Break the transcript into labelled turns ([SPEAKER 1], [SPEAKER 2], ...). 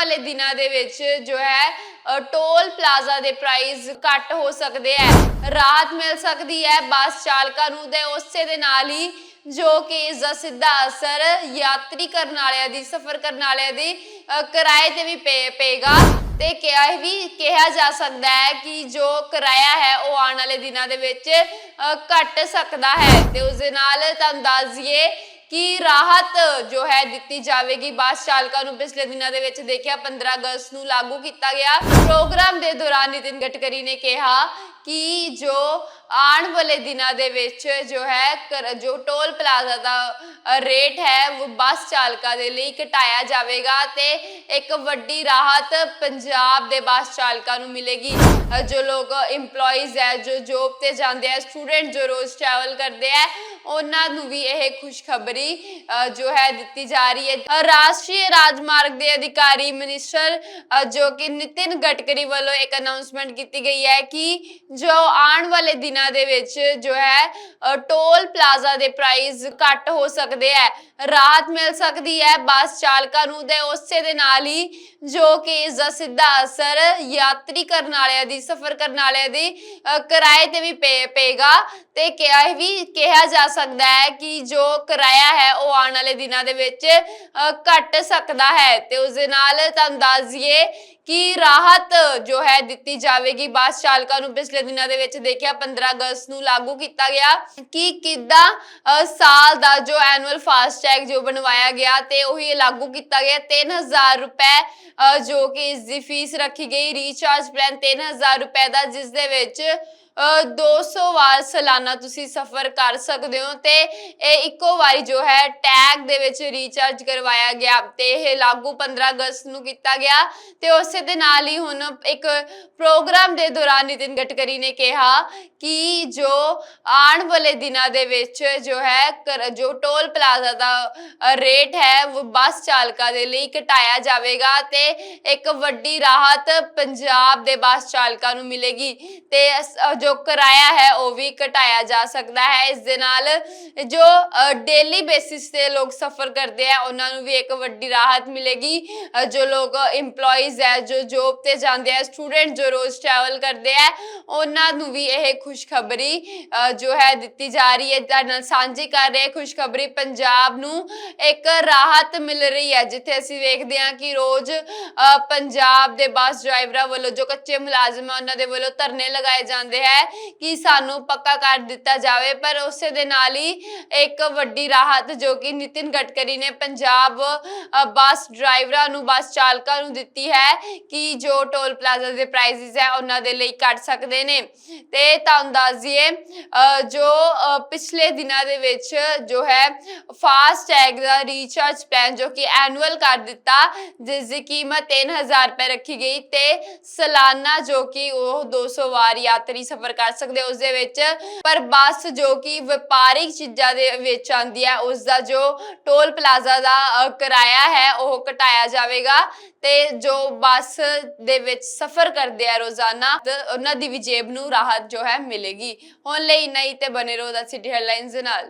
[SPEAKER 1] ਵਾਲੇ ਦਿਨਾਂ ਦੇ ਵਿੱਚ ਜੋ ਹੈ ਟੋਲ ਪਲਾਜ਼ਾ ਦੇ ਪ੍ਰਾਈਸ ਘੱਟ ਹੋ ਸਕਦੇ ਹੈ, ਰਾਹਤ ਮਿਲ ਸਕਦੀ ਹੈ ਬੱਸ ਚਾਲਕਾਂ ਨੂੰ ਤੇ ਉਸੇ ਦੇ ਨਾਲ ਹੀ ਜੋ ਕਿ ਇਸ ਦਾ ਸਿੱਧਾ ਅਸਰ ਯਾਤਰੀ ਕਰਨ ਵਾਲਿਆਂ ਦੀ, ਸਫ਼ਰ ਕਰਨ ਵਾਲਿਆਂ ਦੀ ਕਿਰਾਏ ਤੇ ਵੀ ਪਏਗਾ। ਤੇ ਕਿਹਾ ਵੀ ਕਿਹਾ ਜਾ ਸਕਦਾ ਹੈ ਕਿ ਜੋ ਕਿਰਾਇਆ ਹੈ, ਉਹ ਆਉਣ ਵਾਲੇ ਦਿਨਾਂ ਦੇ ਵਿੱਚ ਘਟ ਸਕਦਾ ਹੈ। ਤੇ ਉਸ ਦੇ ਨਾਲ ਤੁਹਾਨੂੰ ਦੱਸ ਦਈਏ ਕਿ ਰਾਹਤ ਜੋ ਹੈ ਦਿੱਤੀ ਜਾਵੇਗੀ? ਬੱਸ ਚਾਲਕਾਂ ਨੂੰ ਪਿਛਲੇ ਦਿਨਾਂ ਦੇ ਵਿੱਚ ਦੇਖਿਆ 15 ਅਗਸਤ ਨੂੰ ਲਾਗੂ ਕੀਤਾ ਗਿਆ। ਪ੍ਰੋਗਰਾਮ ਦੇ ਦੌਰਾਨ ਨਿਤਿਨ ਗਡਕਰੀ ਨੇ ਕਿਹਾ ਕਿ ਜੋ ਆਉਣ ਵਾਲੇ ਦਿਨਾਂ ਦੇ ਵਿੱਚ ਜੋ ਹੈ ਕਰ- ਜੋ ਟੋਲ ਪਲਾਜ਼ਾ ਦਾ ਰੇਟ ਹੈ, ਉਹ ਬੱਸ ਚਾਲਕਾਂ ਦੇ ਲਈ ਘਟਾਇਆ ਜਾਵੇਗਾ ਤੇ ਇੱਕ ਵੱਡੀ ਰਾਹਤ ਪੰਜਾਬ ਦੇ ਬੱਸ ਚਾਲਕਾਂ ਨੂੰ ਮਿਲੇਗੀ। ਜੋ ਲੋਕ, EMPLOYEES ਹੈ, ਜੋ ਜੋਬ ਤੇ ਜਾਂਦੇ ਆ ਸਟੂਡੈਂਟ ਜੋ ਰੋਜ਼ ਟਰੈਵਲ ਕਰਦੇ ਆ ਉਹਨਾਂ ਨੂੰ ਵੀ ਇਹ ਖੁਸ਼ਖਬਰੀ ਅ, ਜੋ ਹੈ ਦਿੱਤੀ ਜਾ ਰਹੀ ਹੈ। ਰਾਸ਼ਟਰੀ ਰਾਜਮਾਰਗ ਦੇ ਅਧਿਕਾਰੀ ਮਿਨਿਸਟਰ ਜੋ ਕਿ ਨਿਤਿਨ ਗਡਕਰੀ ਵੱਲੋਂ ਇੱਕ ਅਨਾਉਂਸਮੈਂਟ ਕੀਤੀ ਗਈ ਹੈ ਕਿ ਜੋ ਆਉਣ ਵਾਲੇ ਦਿਨਾਂ ਦੇ ਵਿੱਚ ਜੋ ਹੈ ਟੋਲ ਪਲਾਜ਼ਾ ਦੇ ਪ੍ਰਾਈਸ ਘੱਟ ਹੋ ਸਕਦੇ ਹੈ ਰਾਹਤ ਮਿਲ ਸਕਦੀ ਹੈ ਬੱਸ ਚਾਲਕਾਂ ਨੂੰ ਤੇ ਉਸੇ ਦੇ ਨਾਲ ਹੀ ਜੋ ਕਿ ਇਸ ਦਾ ਸਿੱਧਾ ਅਸਰ ਯਾਤਰੀ ਕਰਨ ਵਾਲਿਆਂ ਦੀ ਸਫ਼ਰ ਕਰਨ ਵਾਲਿਆਂ ਦੀ ਕਿਰਾਏ ਤੇ ਵੀ ਪਏਗਾ ਤੇ ਕਿਹਾ ਵੀ ਕਿਹਾ ਜਾ ਸਕਦਾ ਹੈ ਕਿ ਜੋ ਕਿਰਾਇਆ ਹੈ ਉਹ ਆਉਣ ਵਾਲੇ ਦਿਨਾਂ ਦੇ ਵਿੱਚ ਅ, ਘਟ ਸਕਦਾ ਹੈ। ਤੇ ਉਸ ਦੇ ਨਾਲ ਤੁਹਾਨੂੰ ਦੱਸ ਦਈਏ ਕਿ ਰਾਹਤ ਜੋ ਹੈ ਦਿੱਤੀ ਜਾਵੇਗੀ। ਬੱਸ ਚਾਲਕਾਂ ਨੂੰ ਪਿਛਲੇ ਦਿਨਾਂ ਦੇ ਵਿੱਚ ਦੇਖਿਆ 15 ਅਗਸਤ ਨੂੰ ਲਾਗੂ ਕੀਤਾ ਗਿਆ ਕਿ ਕਿੱਦਾਂ ਸਾਲ ਦਾ ਜੋ ਐਨੂਅਲ ਫਾਸਟੈਗ ਜੋ ਬਣਵਾਇਆ ਗਿਆ ਤੇ ਉਹੀ ਲਾਗੂ ਕੀਤਾ ਗਿਆ। 3000 ਰੁਪਏ ਅ, ਜੋ ਕਿ ਇਸ ਦੀ ਫੀਸ ਰੱਖੀ ਗਈ। ਰੀਚਾਰਜ ਪਲਾਨ 3000 ਰੁਪਏ ਦਾ ਜਿਸ ਦੇ ਵਿੱਚ ਅ, 200 ਵਾਰ ਸਾਲਾਨਾ ਤੁਸੀਂ ਸਫ਼ਰ ਕਰ ਸਕਦੇ ਹੋ ਤੇ ਇਹ ਇੱਕੋ ਵਾਰੀ ਜੋ ਹੈ ਟੈਗ ਦੇ ਵਿੱਚ ਰੀਚਾਰਜ ਕਰਵਾਇਆ ਗਿਆ ਤੇ ਇਹ ਲਾਗੂ 15 ਅਗਸਤ ਨੂੰ ਕੀਤਾ ਗਿਆ ਤੇ ਉਸੇ ਦੇ ਨਾਲ ਹੀ ਹੁਣ ਇੱਕ ਪ੍ਰੋਗਰਾਮ ਦੇ ਦੌਰਾਨ ਨਿਤਿਨ ਗਡਕਰੀ ਨੇ ਕਿਹਾ ਕਿ ਜੋ ਆਉਣ ਵਾਲੇ ਦਿਨਾਂ ਦੇ ਵਿੱਚ ਜੋ ਹੈ ਜੋ ਟੋਲ ਪਲਾਜ਼ਾ ਦਾ ਰੇਟ ਹੈ, ਉਹ ਬੱਸ ਚਾਲਕਾਂ ਦੇ ਲਈ ਘਟਾਇਆ ਜਾਵੇਗਾ ਤੇ ਇੱਕ ਵੱਡੀ ਰਾਹਤ ਪੰਜਾਬ ਦੇ ਬੱਸ ਚਾਲਕਾਂ ਨੂੰ ਮਿਲੇਗੀ ਤੇ ਜੋ ਕਿਰਾਇਆ ਹੈ, ਉਹ ਵੀ ਘਟਾਇਆ ਜਾ ਸਕਦਾ ਹੈ। ਇਸ ਦੇ ਨਾਲ ਜੋ ਡੇਲੀ ਬੇਸਿਸ ਤੇ ਲੋਕ ਸਫ਼ਰ ਕਰਦੇ ਆ, ਉਹਨਾਂ ਨੂੰ ਵੀ ਇੱਕ ਵੱਡੀ ਰਾਹਤ ਮਿਲੇਗੀ। ਜੋ ਲੋਕ EMPLOYEES ਹੈ ਜੋ ਜੋਬ ਤੇ ਜਾਂਦੇ ਆ ਸਟੂਡੈਂਟ ਜੋ ਰੋਜ਼ ਟਰੈਵਲ ਕਰਦੇ ਆ, ਉਹਨਾਂ ਨੂੰ ਵੀ ਇਹ ਖੁਸ਼ਖਬਰੀ ਜੋ ਹੈ ਦਿੱਤੀ ਜਾ ਰਹੀ ਹੈ। ਤੁਹਾਡੇ ਨਾਲ ਸਾਂਝੀ ਕਰ ਰਹੇ ਖੁਸ਼ਖਬਰੀ ਪੰਜਾਬ ਨੂੰ। ਇੱਕ ਰਾਹਤ ਮਿਲ ਰਹੀ ਹੈ, ਜਿੱਥੇ ਅਸੀਂ ਵੇਖਦੇ ਹਾਂ ਕਿ ਰੋਜ਼ ਪੰਜਾਬ ਦੇ ਬੱਸ ਡਰਾਈਵਰਾਂ ਵੱਲੋਂ ਜੋ ਕੱਚੇ ਮੁਲਾਜ਼ਮ ਆ, ਉਹਨਾਂ ਦੇ ਵੱਲੋਂ ਧਰਨੇ ਲਗਾਏ ਜਾਂਦੇ ਹੈ ਕਿ ਸਾਨੂੰ ਪੱਕਾ ਕਰ ਦਿੱਤਾ ਜਾਵੇ। ਪਰ ਉਸੇ ਦੇ ਨਾਲ ਹੀ ਇੱਕ ਵੱਡੀ ਰਾਹਤ ਜੋ ਕਿ ਨਿਤਿਨ ਗਡਕਰੀ ਨੇ ਪੰਜਾਬ ਬੱਸ ਡਰਾਈਵਰਾਂ ਨੂੰ, ਬੱਸ ਚਾਲਕਾਂ ਨੂੰ ਦਿੱਤੀ ਹੈ ਕਿ ਜੋ ਟੋਲ ਪਲਾਜ਼ਾ ਦੇ ਪ੍ਰਾਈਸਿਸ ਹੈ, ਉਹਨਾਂ ਦੇ ਲਈ ਕੱਟ ਸਕਦੇ ਨੇ। ਤੇ ਤੁਹਾਨੂੰ ਦੱਸ ਦਈਏ ਜੋ ਪਿਛਲੇ ਦਿਨਾਂ ਦੇ ਵਿੱਚ ਜੋ ਹੈ ਫਾਸਟ ਟੈਗ ਦਾ ਰੀਚਾਰਜ ਪਲਾਨ ਜੋ ਕਿ ਐਨੂਅਲ ਕਰ ਦਿੱਤਾ, ਜਿਸ ਦੀ ਕੀਮਤ 3000 ਰੁਪਏ ਰੱਖੀ ਗਈ ਤੇ ਸਾਲਾਨਾ ਜੋ ਕਿ ਉਹ 200 ਵਾਰ ਯਾਤਰੀ ਸਫ਼ਰ ਕਰ ਸਕਦੇ ਉਸ ਦੇ ਵਿੱਚ। ਪਰ ਬੱਸ ਜੋ ਕਿ ਵਪਾਰਿਕ ਚੀਜ਼ਾਂ ਦੇ ਵਿੱਚ ਆਉਂਦੀ ਹੈ, ਉਸ ਦਾ ਜੋ ਟੋਲ ਪਲਾਜ਼ਾ ਦਾ ਕਿਰਾਇਆ ਹੈ, ਉਹ ਘਟਾਇਆ ਜਾਵੇਗਾ। ਤੇ ਜੋ ਬੱਸ ਬੱਸ ਦੇ ਵਿੱਚ ਸਫ਼ਰ ਕਰਦੇ ਆ ਰੋਜ਼ਾਨਾ ਉਹਨਾਂ ਦੀ ਵੀ ਜੇਬ ਨੂੰ ਰਾਹਤ ਜੋ ਹੈ ਮਿਲੇਗੀ। ਹੁਣ ਲਈ ਨਹੀਂ ਤੇ ਬਨੇ ਰਹੋ ਦਾ ਸਿਟੀ ਹੈਡਲਾਈਨਸ ਦੇ ਨਾਲ।